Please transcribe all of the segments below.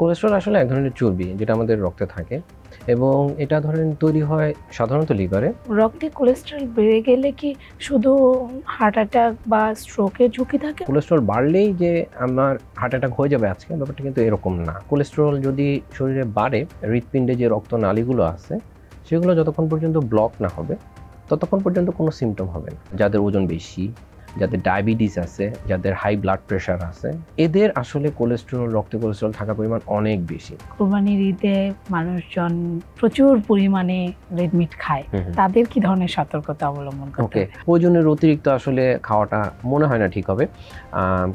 Cholesterol আসলে এক ধরনের চর্বি যেটা আমাদের রক্তে থাকে এবং এটা ধরেন তৈরি হয় সাধারণত লিভারে। রক্তে কোলেস্ট্রল বেড়ে গেলে কি শুধু হার্ট অ্যাটাক বা স্ট্রোকের ঝুঁকি থাকে? কোলেস্ট্রল বাড়লেই যে আমার হার্ট অ্যাটাক হয়ে যাবে আজকে ব্যাপারটা কিন্তু এরকম না। কোলেস্ট্রল যদি শরীরে বাড়ে হৃৎপিণ্ডে যে রক্ত নালীগুলো আছে সেগুলো যতক্ষণ পর্যন্ত ব্লক না হবে ততক্ষণ পর্যন্ত কোনো সিমটম হবে না। যাদের ওজন বেশি যাদের ডায়াবেটিস আছে যাদের হাই ব্লাড প্রেশার আছে এদের আসলে কোলেস্টেরল রক্তে কোলেস্ট্রল থাকার পরিমাণ অনেক বেশি কোরবানির ঈদে মানুষজন প্রচুর পরিমাণে রেড মিট খায়। তাদের কি ধরনের সতর্কতা অবলম্বন করতে ওকে? প্রয়োজনের অতিরিক্ত আসলে খাওয়াটা মনে হয় না ঠিক হবে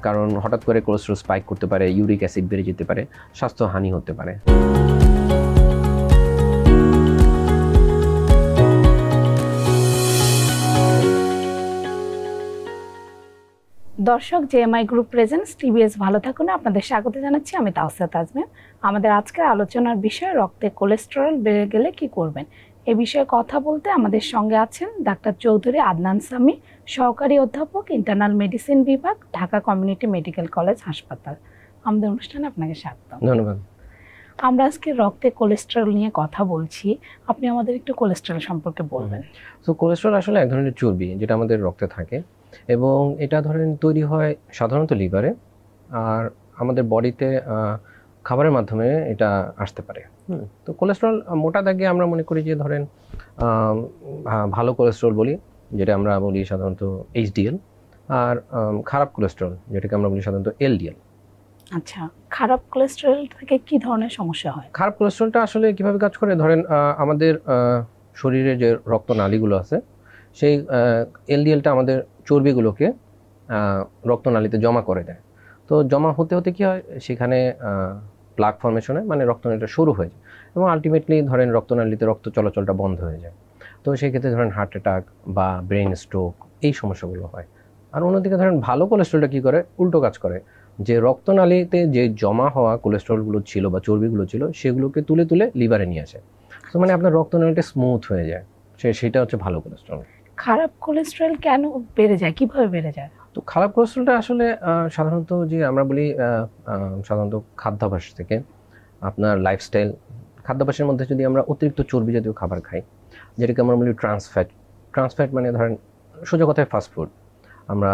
কারণ হঠাৎ করে কোলেস্ট্রল স্পাইক করতে পারে ইউরিক অ্যাসিড বেড়ে যেতে পারে স্বাস্থ্যহানি হতে পারে দর্শক যে জেএমআই গ্রুপ প্রেজেন্টস টিভিএস ভালো থাকুন। আপনাদের স্বাগত জানাচ্ছি আমি তাওসিয়া তাজমিন আমাদের আজকের আলোচনার বিষয় রক্তে কোলেস্টেরল বেড়ে গেলে কি করবেন? এ বিষয়ে কথা বলতে আমাদের সঙ্গে আছেন ডাক্তার চৌধুরী আদনান সামি সহকারী অধ্যাপক ইন্টারনাল মেডিসিন বিভাগ ঢাকা কমিউনিটি মেডিকেল কলেজ হাসপাতাল। আমাদের অনুষ্ঠানে আপনাকে স্বাগত ধন্যবাদ। আমরা আজকে রক্তে কোলেস্টেরল নিয়ে কথা বলছি। আপনি আমাদের একটু কোলেস্টেরল সম্পর্কে বলবেন। তো কোলেস্ট্রল আসলে এক ধরনের চর্বি যেটা আমাদের রক্তে থাকে। এবং এটা ধরেন তৈরি হয় সাধারণত লিভারে আর আমাদের বডিতে খাবারের মাধ্যমে এটা আসতে পারে। তো কোলেস্ট্রল মোটা দাগে আমরা মনে করি যে ধরেন ভালো কোলেস্ট্রল বলি যেটা আমরা বলি সাধারণত এইচডিএল আর খারাপ কোলেস্ট্রল যেটাকে আমরা বলি সাধারণত এলডিএল আচ্ছা খারাপ কোলেস্ট্রল থেকে কি ধরনের সমস্যা হয়? খারাপ কোলেস্ট্রলটা আসলে কীভাবে কাজ করে? ধরেন আমাদের শরীরে যে রক্ত নালীগুলো আছে সেই এলডিএলটা আমাদের চর্বিগুলোকে রক্তনালীতে জমা করে দেয়। তো জমা হতে হতে কি হয়? সেখানে প্লাক ফর্মেশন মানে রক্তনালীটা শুরু হয়ে যায় এবং আলটিমেটলি ধরেন রক্তনালীতে রক্ত চলাচলটা বন্ধ হয়ে যায়। তো সেই ক্ষেত্রে ধরেন হার্ট অ্যাটাক বা ব্রেন স্ট্রোক এই সমস্যাগুলো হয়। আর অন্যদিকে ধরেন ভালো কোলেস্ট্রলটা কি করে? উল্টো কাজ করে। যে রক্তনালীতে যে জমা হওয়া কোলেস্ট্রলগুলো ছিল বা চর্বিগুলো ছিল, সেগুলোকে তুলে তুলে লিভারে নিয়ে আসে। তো মানে আপনার রক্তনালীটা স্মুথ হয়ে যায়। সে, সেটা হচ্ছে ভালো কোলেস্ট্রল খারাপ কোলেস্টেরল কেন বেড়ে যায়? কীভাবে বেড়ে যায়? তো খারাপ কোলেস্ট্রলটা আসলে সাধারণত যে আমরা বলি সাধারণত খাদ্যাভ্যাস থেকে আপনার লাইফস্টাইল খাদ্যাভ্যাসের মধ্যে যদি আমরা অতিরিক্ত চর্বি জাতীয় খাবার খাই, যেটাকে আমরা বলি ট্রান্সফ্যাট ট্রান্সফ্যাট মানে ধরেন সোজা কথায় ফাস্টফুড আমরা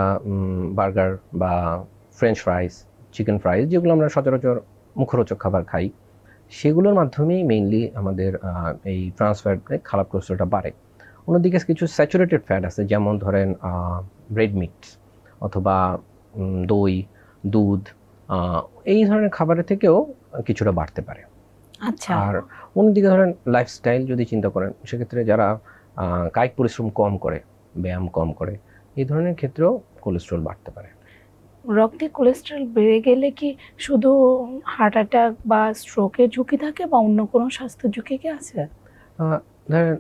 বার্গার বা ফ্রেঞ্চ ফ্রাইস চিকেন ফ্রাইস যেগুলো আমরা সচরাচর মুখরোচক খাবার খাই, সেগুলোর মাধ্যমেই মেইনলি আমাদের এই ট্রান্সফ্যাট খারাপ কোলেস্ট্রলটা বাড়ে। অন্যদিকে কিছু স্যাচুরেটেড ফ্যাট আছে যেমন ধরেন ব্রেড মিট অথবা দই দুধ এই ধরনের খাবারের থেকেও কিছুটা বাড়তে পারে। আচ্ছা। আর অন্যদিকে ধরেন লাইফস্টাইল যদি চিন্তা করেন সেক্ষেত্রে যারা কায়িক পরিশ্রম কম করে ব্যায়াম কম করে এই ধরনের ক্ষেত্রেও কোলেস্ট্রল বাড়তে পারে। রক্তে কোলেস্টেরল বেড়ে গেলে কি শুধু হার্ট অ্যাটাক বা স্ট্রোকের ঝুঁকি থাকে বা অন্য কোনো স্বাস্থ্য ঝুঁকি কি আছে? ধরেন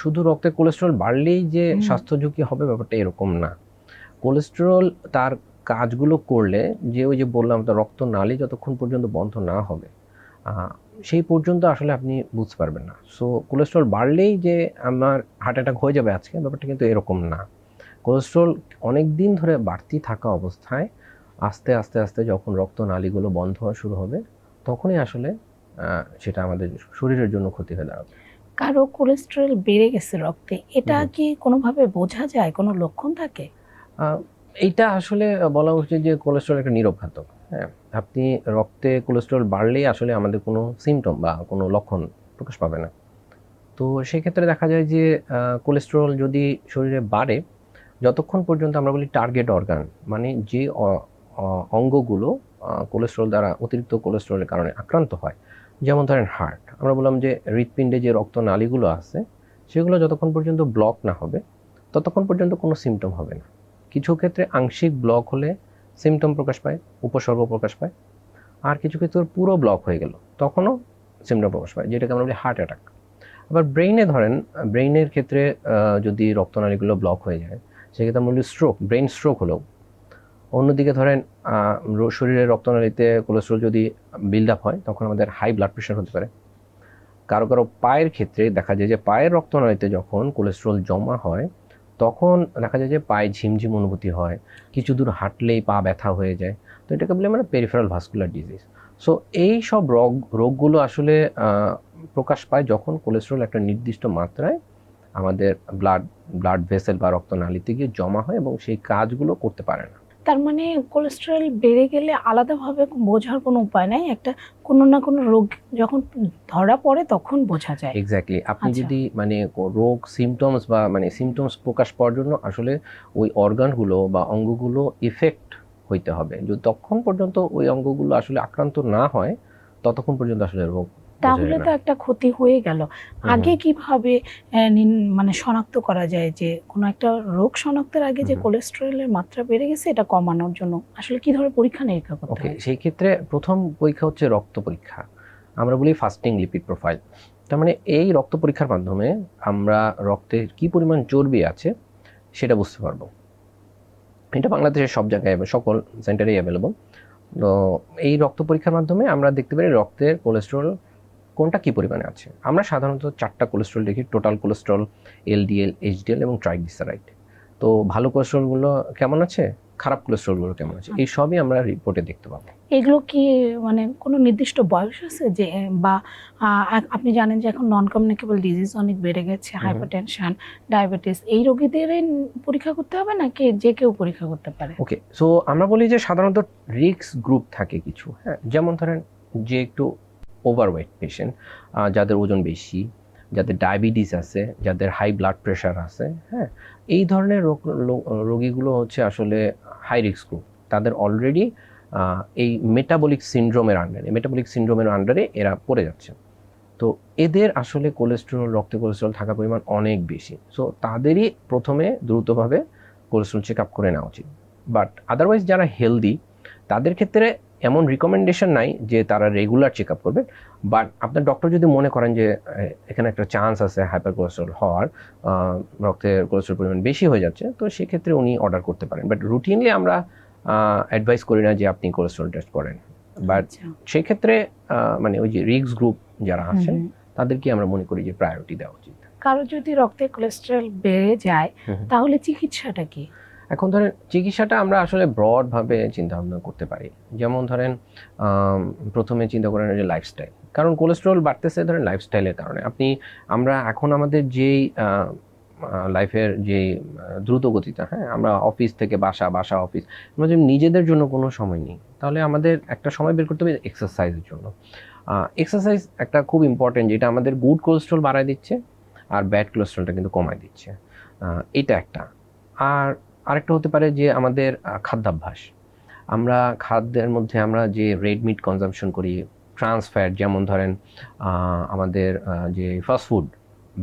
শুধু রক্তে কোলেস্ট্রল বাড়লেই যে। স্বাস্থ্য ঝুঁকি হবে ব্যাপারটা এরকম না। কোলেস্ট্রল তার কাজগুলো করলে যে ওই যে বললাম তো রক্ত নালি যতক্ষণ পর্যন্ত বন্ধ না হবে সেই পর্যন্ত আসলে আপনি বুঝতে পারবেন না। সো কোলেস্ট্রল বাড়লেই যে আমার হার্ট অ্যাটাক হয়ে যাবে আজকে ব্যাপারটা কিন্তু এরকম না। কোলেস্ট্রল অনেক দিন ধরে বাড়তি থাকা অবস্থায় আস্তে আস্তে আস্তে যখন রক্ত নালীগুলো বন্ধ হওয়া শুরু হবে তখনই আসলে সেটা আমাদের শরীরের জন্য ক্ষতি হয়ে দাঁড়াবে। কারও কোলেস্টেরল বেড়ে গেছে রক্তে এটা কি কোনোভাবে বোঝা যায়? কোনো লক্ষণ থাকে? এইটা আসলে বলা উচিত যে কোলেস্ট্রল একটা নীরব হ্যাঁ? আপনি রক্তে কোলেস্ট্রল বাড়লেই আসলে আমাদের কোনো সিমটম বা কোনো লক্ষণ প্রকাশ পাবে না। তো সেক্ষেত্রে দেখা যায় যে কোলেস্ট্রল যদি শরীরে বাড়ে যতক্ষণ পর্যন্ত আমরা বলি টার্গেট অর্গান মানে যে অঙ্গগুলো কোলেস্ট্রল দ্বারা অতিরিক্ত কোলেস্ট্রলের কারণে আক্রান্ত হয় যেমন ধরেন হার্ট আমরা বললাম যে হৃৎপিণ্ডে যে রক্ত নালীগুলো আছে, সেগুলো যতক্ষণ পর্যন্ত ব্লক না হবে, ততক্ষণ পর্যন্ত কোনো সিমটম হবে না। কিছু ক্ষেত্রে আংশিক ব্লক হলে সিমটম প্রকাশ পায়, উপসর্গ প্রকাশ পায়। আর কিছু ক্ষেত্রে পুরো ব্লক হয়ে গেল, তখনও সিমটম প্রকাশ পায়, যেটাকে আমরা বলি হার্ট অ্যাটাক আবার ব্রেইনে ধরেন ব্রেইনের ক্ষেত্রে যদি রক্তনালীগুলো ব্লক হয়ে যায়, সেক্ষেত্রে আমরা বলি স্ট্রোক ব্রেইন স্ট্রোক হলেও। অন্যদিকে ধরেন শরীরের রক্তনালীতে কোলেস্ট্রল যদি বিল্ড আপ হয়, তখন আমাদের হাই ব্লাড প্রেশার হতে পারে। কারও কারও পায়ের ক্ষেত্রে দেখা যায় যে পায়ের রক্তনালীতে যখন কোলেস্ট্রল জমা হয়, তখন দেখা যায় যে পায়ে ঝিমঝিম অনুভূতি হয়, কিছু দূর হাঁটলেই পা ব্যথা হয়ে যায়। তো এটাকে বলে আমরা পেরিফেরাল ভাস্কুলার ডিজিজ সো এই সব রোগ, রোগগুলো আসলে প্রকাশ পায় যখন কোলেস্ট্রল একটা নির্দিষ্ট মাত্রায় আমাদের ব্লাড ব্লাড ভেসেল বা রক্তনালীতে গিয়ে জমা হয় এবং সেই কাজগুলো করতে পারে না। তার মানে কোলেস্টেরল বেড়ে গেলে আলাদাভাবে বোঝার কোনো উপায় নাই। একটা কোনো না কোনো রোগ যখন ধরা পড়ে তখন বোঝা যায়। এক্স্যাক্টলি আপনি আচ্ছা। যদি মানে রোগ সিমটমস বা মানে সিমটমস প্রকাশ পাওয়ার জন্য আসলে ওই অর্গানগুলো বা অঙ্গগুলো ইফেক্ট হইতে হবে। যদি তখন পর্যন্ত ওই অঙ্গগুলো আসলে আক্রান্ত না হয় ততক্ষণ পর্যন্ত আসলে রোগ তাহলে তো একটা ক্ষতি হয়ে গেল। আগে কীভাবে মানে শনাক্ত করা যায় যে কোনো একটা রোগ শনাক্তের আগে যে। কোলেস্টেরলের মাত্রা বেড়ে গেছে এটা কমানোর জন্য আসলে কি ধরনের পরীক্ষা নিরীক্ষা করতে হয়? সেই ক্ষেত্রে প্রথম পরীক্ষা হচ্ছে রক্ত পরীক্ষা। আমরা বলি ফাস্টিং লিপিড প্রোফাইল। তার মানে এই রক্ত পরীক্ষার মাধ্যমে আমরা রক্তে কি পরিমাণ চর্বি আছে সেটা বুঝতে পারব। এটা বাংলাদেশের সব জায়গায় সকল সেন্টারেই অ্যাভেলেবল। তো এই রক্ত পরীক্ষার মাধ্যমে আমরা দেখতে পারি রক্তের কোলেস্ট্রল কোনটা কি পরিমাণে আছে? আমরা সাধারণত চারটা কোলেস্ট্রল দেখি টোটাল কোলেস্ট্রল এলডিএল এইচডিএল এবং ট্রাইগ্লিসারাইড তো ভালো কোলেস্ট্রলগুলো কেমন আছে? খারাপ কোলেস্ট্রলগুলো কেমন আছে? এই সবই আমরা রিপোর্টে দেখতে পাবো। এগুলো কি মানে কোনো নির্দিষ্ট বয়স আছে যে বা আপনি জানেন যে এখন নন কমিউনিকেবল ডিজিজ অনেক বেড়ে গেছে। হাইপারটেনশন ডায়াবেটিস এই রোগীদের পরীক্ষা করতে হবে নাকি যে কেউ পরীক্ষা করতে পারে? ওকে সো আমরা বলি যে সাধারণত রিক্স গ্রুপ থাকে কিছু হ্যাঁ? যেমন ধরেন যে একটু ওভারওয়েট পেশেন্ট যাদের ওজন বেশি, যাদের ডায়াবেটিস আছে, যাদের হাই ব্লাড প্রেশার আছে হ্যাঁ এই ধরনের রোগ রোগীগুলো হচ্ছে আসলে হাই রিস্ক গ্রুপ তাদের অলরেডি এই মেটাবলিক সিনড্রোমের আন্ডারে মেটাবলিক সিনড্রোমের আন্ডারে এরা পড়ে যাচ্ছে। তো এদের আসলে কোলেস্টেরল রক্তে কোলেস্টেরল থাকার পরিমাণ অনেক বেশি। সো তাদেরই প্রথমে দ্রুতভাবে কোলেস্টেরল চেক আপ করে নেওয়া উচিত। বাট আদারওয়াইজ যারা হেলদি তাদের ক্ষেত্রে এমন রিকমেন্ডেশন নাই যে তারা রেগুলার চেক আপ করবেন বাট আপনার ডক্টর যদি মনে করেন যে এখানে একটা চান্স আছে হাইপার কোলেস্ট্রল হওয়ার রক্তের কোলেস্ট্রল পরিমাণ বেশি হয়ে যাচ্ছে তো সেক্ষেত্রে উনি অর্ডার করতে পারেন বাট রুটিনলি আমরা অ্যাডভাইস করি না যে আপনি কোলেস্ট্রল টেস্ট করেন বাট আচ্ছা। সেই ক্ষেত্রে আহ, মানে ওই যে রিক্স গ্রুপ যারা আছেন। তাদেরকে আমরা মনে করি যে প্রায়োরিটি দেওয়া উচিত কারও যদি রক্তে কোলেস্টেরল বেড়ে যায়। তাহলে চিকিৎসাটা কি এখন ধরেন চিকিৎসাটা আমরা আসলে ব্রডভাবে চিন্তা ভাবনা করতে পারি। যেমন ধরেন প্রথমে চিন্তা করেন যে লাইফস্টাইল কারণ কোলেস্ট্রল বাড়তেছে ধরেন লাইফস্টাইলের কারণে। আপনি, আমরা এখন আমাদের যেই লাইফের যে দ্রুত গতিটা হ্যাঁ আমরা অফিস থেকে বাসা বাসা অফিস আমরা যদি নিজেদের জন্য কোনো সময় নেই, তাহলে আমাদের একটা সময় বের করতে হবে এক্সারসাইজের জন্য। এক্সারসাইজ একটা খুব ইম্পর্টেন্ট যেটা আমাদের গুড কোলেস্ট্রল বাড়ায় দিচ্ছে, আর ব্যাড কোলেস্ট্রলটা কিন্তু কমায় দিচ্ছে। এটা একটা। আর আরেকটা হতে পারে যে আমাদের খাদ্যাভ্যাস। আমরা খাদ্যের মধ্যে আমরা যে রেড মিট কনজাম্পশন করি ট্রান্স ফ্যাট যেমন ধরেন আমাদের যে fast food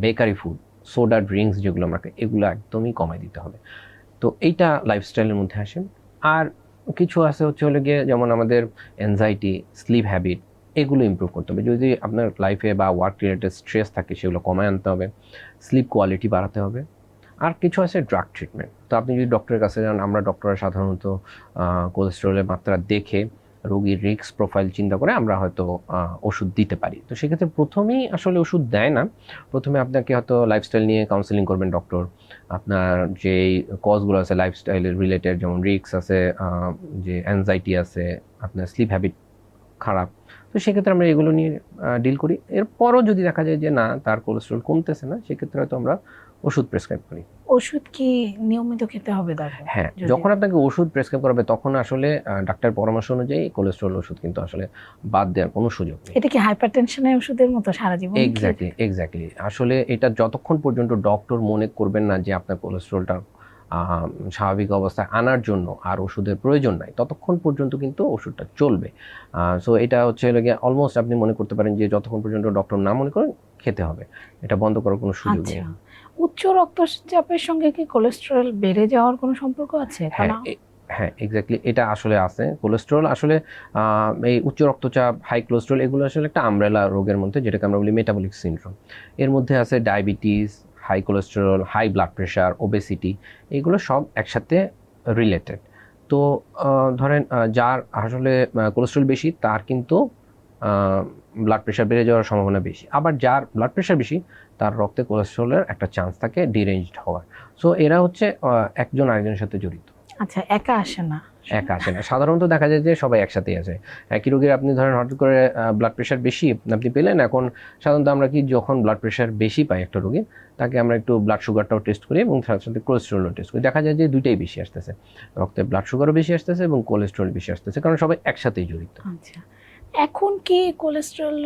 bakery food soda drinks যেগুলো আমরা খাই, এগুলো একদমই কমাই দিতে হবে। তো এইটা লাইফস্টাইলের মধ্যে আসে। আর কিছু আছে হচ্ছে হলে গিয়ে যেমন আমাদের অ্যাংজাইটি স্লিপ হ্যাবিট এগুলো ইমপ্রুভ করতে হবে। যদি আপনার লাইফে বা ওয়ার্ক রিলেটেড স্ট্রেস থাকে সেগুলো কমায় আনতে হবে। স্লিপ কোয়ালিটি বাড়াতে হবে। আর কিছু আছে ড্রাগ ট্রিটমেন্ট তো আপনি যদি ডক্টরের কাছে যান, আমরা ডক্টররা সাধারণত কোলেস্টেরলের মাত্রা দেখে, রোগীর রিস্ক প্রোফাইল চিন্তা করে আমরা হয়তো ওষুধ দিতে পারি। তো সেক্ষেত্রে প্রথমেই আসলে ওষুধ দেয় না। প্রথমে আপনাকে হয়তো লাইফস্টাইল নিয়ে কাউন্সেলিং করবেন ডক্টর আপনার যেই কজগুলো আছে লাইফস্টাইলের রিলেটেড যেমন রিক্স আছে যে অ্যাংজাইটি আছে, আপনার স্লিপ হ্যাবিট খারাপ তো সেক্ষেত্রে আমরা এগুলো নিয়ে ডিল করি। এরপরও যদি দেখা যায় যে না তার কোলেস্ট্রল কমতেছে না সেক্ষেত্রে হয়তো আমরা ওষুধ প্রেসক্রাইব করি। ওষুধ কি নিয়মিত খেতে হবে হ্যাঁ যখন আপনাকে ওষুধ প্রেসক্রাইব করাবে তখন আসলে ডাক্তার পরামর্শ অনুযায়ী কোলেস্ট্রল ওষুধ কিন্তু আসলে বাদ দেওয়ার কোনো সুযোগ নেই। এটা কি হাইপারটেনশনের ওষুধের মতো সারা জীবন এক্স্যাক্টলি এক্স্যাক্টলি আসলে এটা যতক্ষণ পর্যন্ত ডক্টর মনে করবেন না যে আপনার কোলেস্ট্রলটা স্বাভাবিক অবস্থায় আনার জন্য আর ওষুধের প্রয়োজন নাই ততক্ষণ পর্যন্ত কিন্তু ওষুধটা চলবে। সো এটা হচ্ছে গিয়ে অলমোস্ট আপনি মনে করতে পারেন যে যতক্ষণ পর্যন্ত ডক্টর না মনে করেন খেতে হবে। এটা বন্ধ করার কোনো সুযোগ নেই। আচ্ছা। উচ্চ রক্তচাপের সঙ্গে কি কোলেস্টেরল বেড়ে যাওয়ার কোনো সম্পর্ক আছে? হ্যাঁ হ্যাঁ এক্স্যাক্টলি এটা আসলে আছে। কোলেস্ট্রল আসলে এই উচ্চ রক্তচাপ হাই কোলেস্ট্রল এগুলো আসলে একটা আমব্রেলা রোগের মধ্যে যেটাকে আমরা বলি মেটাবলিক সিনড্রোম এর মধ্যে আছে diabetes high cholesterol high blood pressure obesity এগুলো সব একসাথে রিলেটেড তো ধরেন যার আসলে কোলেস্ট্রল বেশি, তার কিন্তু ব্লাড প্রেশার বেড়ে যাওয়ার সম্ভাবনা বেশি। আবার যার ব্লাড প্রেশার বেশি, তার রক্তে কোলেস্ট্রলের একটা চান্স থাকে ডিরেঞ্জড হওয়ার। সো এরা হচ্ছে একজন আরেকজনের সাথে জড়িত। আচ্ছা একা আসে না। একা আসে না। সাধারণত দেখা যায় যে সবাই একসাথেই আছে। একই রোগীর আপনি ধরেন হঠাৎ করে ব্লাড প্রেশার বেশি আপনি পেলেন, এখন সাধারণত আমরা কি যখন ব্লাড প্রেশার বেশি পাই একটা রোগীর তাকে আমরা একটু ব্লাড সুগারটাও টেস্ট করি এবং তার সাথে কোলেস্ট্রলও টেস্ট করি। দেখা যায় যে দুইটাই বেশি আসতেছে। রক্তে ব্লাড সুগারও বেশি আসতেছে এবং কোলেস্ট্রল বেশি আসতেছে, কারণ সবাই একসাথেই জড়িত। আচ্ছা। এখন কি কোলেস্টেরল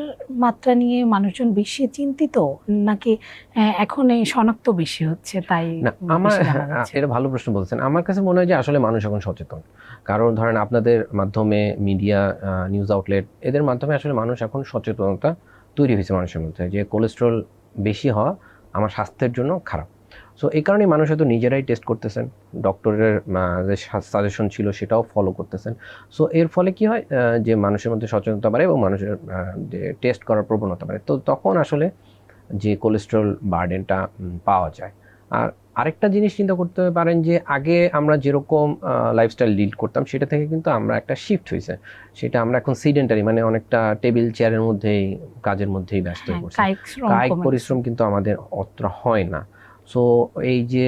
মাত্রা নিয়ে মানুষজন বেশি চিন্তিত? নাকি এখন এই শনাক্ত বেশি হচ্ছে তাই আমার বেশি এটা ভালো প্রশ্ন বলছেন। আমার কাছে মনে হয় যে আসলে মানুষ এখন সচেতন। কারণ ধরেন আপনাদের মাধ্যমে মিডিয়া নিউজ আউটলেট এদের মাধ্যমে আসলে মানুষ এখন সচেতনতা তৈরি হয়েছে মানুষের মধ্যে যে কোলেস্ট্রল বেশি হওয়া আমার স্বাস্থ্যের জন্য খারাপ। সো এই কারণে মানুষ হয়তো নিজেরাই টেস্ট করতেছেন। ডক্টরের যে সাজেশন ছিল সেটাও ফলো করতেছেন। সো এর ফলে কি হয়? যে মানুষের মধ্যে সচেতনতা বাড়ে এবং মানুষের যে টেস্ট করার প্রবণতা বাড়ে। তো তখন আসলে যে কোলেস্ট্রল বার্ডেনটা পাওয়া যায়। আর আরেকটা জিনিস চিন্তা করতে পারেন যে আগে আমরা যেরকম লাইফস্টাইল লিড করতাম সেটা থেকে কিন্তু আমরা একটা শিফট হয়েছে। সেটা আমরা এখন সিডেন্টারি মানে অনেকটা টেবিল চেয়ারের মধ্যেই কাজের মধ্যেই ব্যস্ত হয়ে হ্যাঁ, পড়ছি। কায়িক পরিশ্রম কিন্তু আমাদের অতটা হয় না। সো এই যে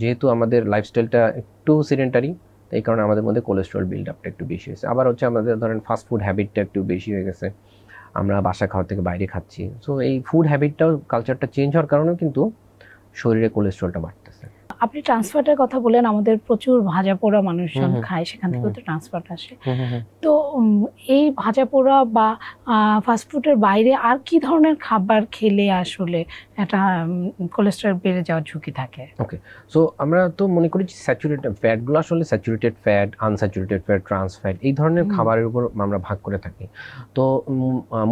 যেহেতু আমাদের লাইফস্টাইলটা একটু সিডেন্টারি এই কারণে আমাদের মধ্যে কোলেস্ট্রল বিল্ড আপটা একটু বেশি হয়েছে। আবার হচ্ছে আমাদের ধরেন ফাস্ট ফুড হ্যাবিটটা একটু বেশি হয়ে গেছে। আমরা বাসা খাওয়ার থেকে বাইরে খাচ্ছি। সো এই ফুড হ্যাবিটটাও কালচারটা চেঞ্জ হওয়ার কারণেও কিন্তু শরীরে কোলেস্ট্রলটা বাড়তেছে। আপনি ট্রান্সফারের কথা বলেন আমাদের প্রচুর ভাজা পোড়া মানুষজন। খায় সেখান হুম। তো ট্রান্সফার আসে। তো এই ভাজা পোড়া বা ফাস্টফুডের বাইরে আর কি ধরনের খাবার খেলে আসলে এটা কোলেস্ট্রল বেড়ে যাওয়ার ঝুঁকি থাকে? ওকে সো আমরা তো মনে করি যে স্যাচুরেটেড ফ্যাটগুলো আসলে saturated fat unsaturated fat trans fat এই ধরনের খাবারের উপর আমরা ভাগ করে থাকি। তো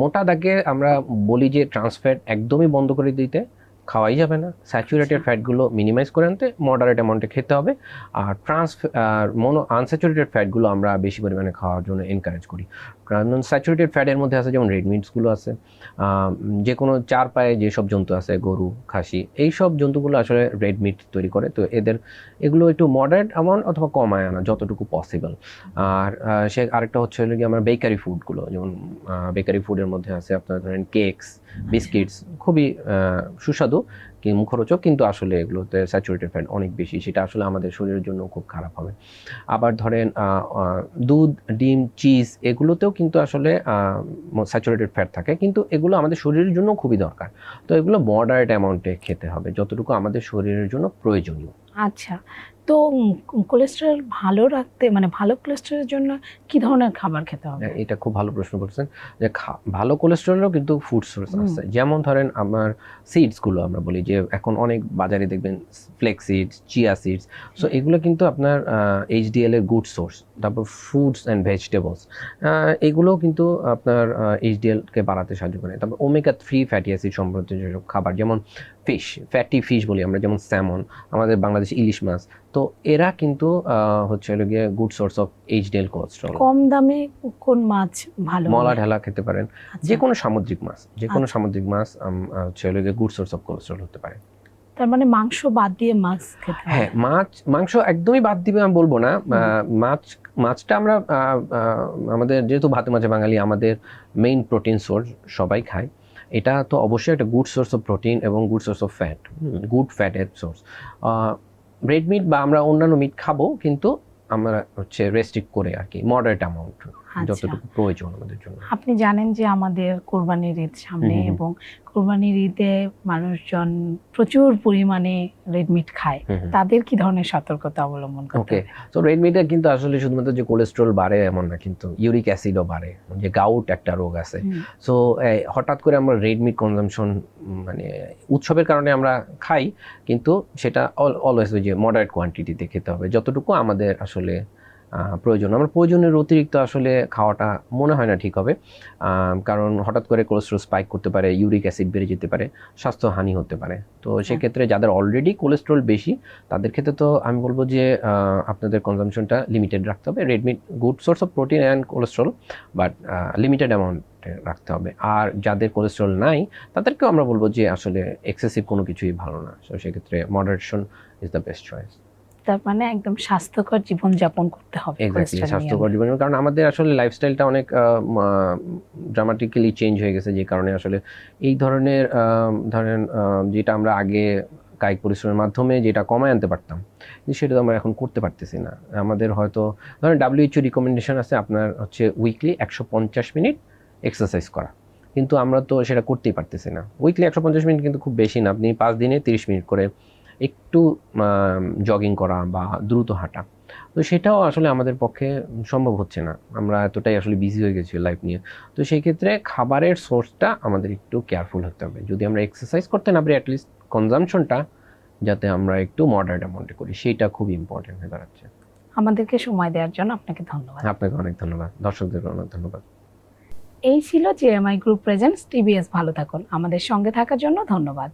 মোটা দাগে আমরা বলি যে ট্রান্স ফ্যাট একদমই বন্ধ করে দিতে খাওয়াই যাবে না। স্যাচুরেটেড। ফ্যাটগুলো মিনিমাইজ করে আনতে মডারেট অ্যামাউন্টে খেতে হবে। আর ট্রান্স মনো আনস্যাচুরেটেড ফ্যাটগুলো আমরা বেশি পরিমাণে খাওয়ার জন্য এনকারেজ করি। কারণ স্যাচুরেটেড ফ্যাটের মধ্যে আছে যেমন রেড মিটসগুলো আছে যে কোনো চার পায়ে যেসব জন্তু আছে, গরু, খাসি এই সব জন্তুগুলো আসলে রেড মিট তৈরি করে। তো এদের, এগুলো একটু মডারেট অ্যামাউন্ট অথবা কমায় আনা যতটুকু পসিবল আর সে আরেকটা হচ্ছে হলো কি আমার বেকারি ফুডগুলো যেমন বেকারি ফুডের মধ্যে আছে আপনার ধরেন কেকস বিস্কিটস খুবই সুস্বাদু। মুখরোচক, কিন্তু আসলে এগুলোতে স্যাচুরেটেড ফ্যাট অনেক বেশি। সেটা আসলে আমাদের শরীরের জন্য খুব খারাপ হবে। আবার ধরেন দুধ, ডিম চিজ এগুলোতেও কিন্তু আসলে স্যাচুরেটেড ফ্যাট থাকে। কিন্তু এগুলো আমাদের শরীরের জন্য খুবই দরকার। তো এগুলো মডারেট অ্যামাউন্টে খেতে হবে, যতটুকু আমাদের শরীরের জন্য প্রয়োজনীয়। আচ্ছা। তো কোলেস্ট্রল ভালো রাখতে মানে ভালো কোলেস্ট্রলের জন্য কি ধরনের খাবার খেতে হবে? হ্যাঁ, এটা খুব ভালো প্রশ্ন করছেন যে ভালো কোলেস্ট্রলেরও কিন্তু ফুড সোর্স আছে। যেমন ধরেন আমার সিডসগুলো আমরা বলি যে এখন অনেক বাজারে দেখবেন flax seeds chia seeds so এগুলো কিন্তু আপনার এইচডিএল এর গুড সোর্স তারপর ফ্রুটস অ্যান্ড ভেজিটেবলস এগুলোও কিন্তু আপনার এইচডিএলকে বাড়াতে সাহায্য করে। তারপর ওমেগা থ্রি ফ্যাটি অ্যাসিড সমৃদ্ধ যেসব খাবার যেমন ফিশ ফ্যাটি ফিশ বলি আমরা যেমন স্যামন আমাদের বাংলাদেশ ইলিশ মাছ। তো এরা কিন্তু হচ্ছে হলো গিয়ে good source of HDL cholesterol কম দামে কোন মাছ ভালো মলা? ঢালা খেতে পারেন। আচ্ছা। যে কোনো সামুদ্রিক মাছ যে কোনো আচ্ছা। সামুদ্রিক মাছ হচ্ছে হলো গিয়ে গুড সোর্স অফ কোলেস্ট্রল হতে পারে। তার মানে মাংস বাদ দিয়ে মাছ খেতে হ্যাঁ। মাছ মাংস একদমই বাদ দিবে আমি বলব না। মাছ মাছটা আমরা আমাদের যেহেতু ভাতে মাছে বাঙালি আমাদের মেইন প্রোটিন সোর্স সবাই খায়। এটা তো অবশ্যই একটা গুড সোর্স অফ প্রোটিন এবং good source of fat good ফ্যাটের সোর্স রেড মিট বা আমরা অন্যান্য মিট খাব, কিন্তু আমরা হচ্ছে রেস্ট্রিক্ট করে আর কি মডারেট অ্যামাউন্ট যতটুকু প্রয়োজন আমাদের জন্য। আপনি জানেন যে আমাদের কোরবানির ঈদ সামনে। এবং কোরবানির ঈদে মানুষজন প্রচুর পরিমাণে রেডমিট খায়। তাদের কি ধরনের সতর্কতা অবলম্বন করতে ওকে তো রেড মিটে কিন্তু আসলে শুধুমাত্র যে কোলেস্ট্রল বাড়ে এমন না কিন্তু ইউরিক অ্যাসিডও বাড়ে যে গাউট একটা রোগ আছে। সো হঠাৎ করে আমরা রেড মিট কনজামশন মানে উৎসবের কারণে আমরা খাই কিন্তু সেটা অলওয়েজ ওই যে মডারেট কোয়ান্টিটিতে খেতে হবে। যতটুকু আমাদের আসলে প্রয়োজন। আমার প্রয়োজনের অতিরিক্ত আসলে খাওয়াটা মনে হয় না ঠিক হবে। কারণ হঠাৎ করে কোলেস্ট্রল স্পাইক করতে পারে ইউরিক অ্যাসিড বেড়ে যেতে পারে স্বাস্থ্যহানি হতে পারে। তো সেক্ষেত্রে যাদের অলরেডি কোলেস্ট্রল বেশি তাদের ক্ষেত্রে তো আমি বলব যে আপনাদের কনজামশনটা লিমিটেড রাখতে হবে। Red meat good source of protein and cholesterol but limited amount রাখতে হবে। আর যাদের কোলেস্ট্রল নাই তাদেরকেও আমরা বলব যে আসলে এক্সেসিভ কোনো কিছুই ভালো না। সেক্ষেত্রে moderation is the best choice তার মানে একদম স্বাস্থ্যকর জীবন যাপন করতে হবে স্বাস্থ্যকর জীবন কারণ আমাদের আসলে লাইফস্টাইলটা অনেক ড্রামাটিক্যালি চেঞ্জ হয়ে গেছে যে কারণে আসলে এই ধরনের ধরেন যেটা আমরা আগে কায়িক পরিশ্রমের মাধ্যমে যেটা কমায় আনতে পারতাম সেটা তো আমরা এখন করতে পারতেছি না। আমাদের হয়তো ধরেন ডাব্লিউএইচও রিকমেন্ডেশন আছে আপনার হচ্ছে উইকলি একশো পঞ্চাশ মিনিট এক্সারসাইজ করা। কিন্তু আমরা তো সেটা করতেই পারতেছি না। উইকলি একশো পঞ্চাশ মিনিট কিন্তু খুব বেশি না। আপনি পাঁচ দিনে তিরিশ মিনিট করে একটু জগিং করা বা দ্রুত হাঁটা। তো সেটাও আসলে আমাদের পক্ষে সম্ভব হচ্ছে না। আমরা এতটাই আসলে বিজি হয়ে গেছি লাইফ নিয়ে। তো সেই ক্ষেত্রে খাবারের সোর্সটা আমাদের একটু কেয়ারফুল হতে হবে। যদি আমরা এক্সারসাইজ করতে না পারি অ্যাটলিস্ট কনজামশনটা যাতে আমরা একটু মডারেট অ্যামাউন্টে করি সেইটা খুব ইম্পর্টেন্ট হয়ে দাঁড়াচ্ছে। আমাদেরকে সময় দেওয়ার জন্য আপনাকে ধন্যবাদ। আপনাকে অনেক ধন্যবাদ। দর্শকদের অনেক ধন্যবাদ। এই ছিল জেএমআই গ্রুপ প্রেজেন্টস টিবিএস ভালো থাকুন। আমাদের সঙ্গে থাকার জন্য ধন্যবাদ।